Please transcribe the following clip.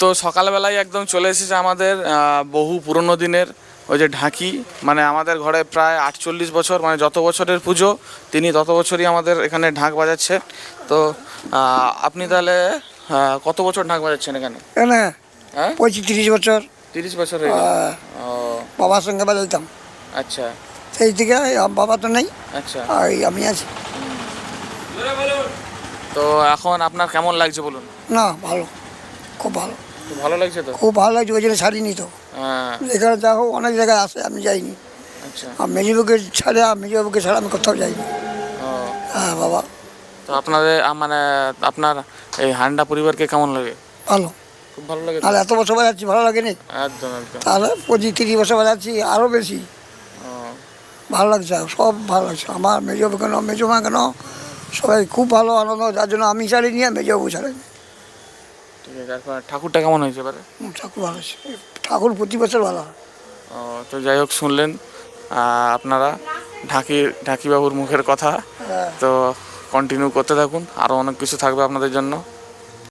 তো সকালবেলায় একদম চলে এসেছে আমাদের বহু পুরনো দিনের ওই যে ঢাকি। মানে আমাদের ঘরে প্রায় আটচল্লিশ বছর মানে যত বছরের পুজো তিনি তত বছরই আমাদের এখানে ঢাক বাজাচ্ছে তো আপনি তাহলে কত বছর ঢাক বাজাচ্ছেন এখানে? হ্যাঁ? পঁয়ত্রিশ বছর। তিরিশ বছর হয়ে বাবার সঙ্গে বাজাইতাম। আচ্ছা। সেই থেকে বাবা তো নেই। আচ্ছা। আমি আছি। তো এখন আপনার কেমন লাগছে বলুন? না ভালো। খুব ভালো। ভালো লাগছে তো? খুব ভালো লাগছে ওই জন্য ছাড়িনি তো। হ্যাঁ। এখানে হোক অনেক জায়গায় আসে আমি যাইনি। আচ্ছা। আর মেজবাবুকে ছাড়ে আর মেজবাবুকে ছাড়া আমি কোথাও যাইনি। হ্যাঁ বাবা। তো আপনাদের মানে আপনার এই হান্ডা পরিবারকে কেমন লাগে? ভালো। খুব ভালো লাগে তো? নাহলে এত বছর বাজাচ্ছি ভালো লাগেনি? একদম একদম। তাহলে পঁচিশ তিরিশ বছর বাজাচ্ছি আরও বেশি। ভালো লাগছে সব ভালো লাগছে। আমার মেজবাবু কেন মেজমা কেন সবাই খুব ভালো আনন্দ যার জন্য আমি ছাড়িনি আর মেজবাবু ছাড়েনি। ঠিক আছে তারপর ঠাকুরটা কেমন হয়েছে এবারে? ঠাকুর ভালো আছে ঠাকুর প্রতি বছর ভালো হয়। ও, তো যাই হোক শুনলেন আপনারা ঢাকি ঢাকিবাবুর মুখের কথা। হ্যাঁ। তো কন্টিনিউ করতে থাকুন আরও অনেক কিছু থাকবে আপনাদের জন্য।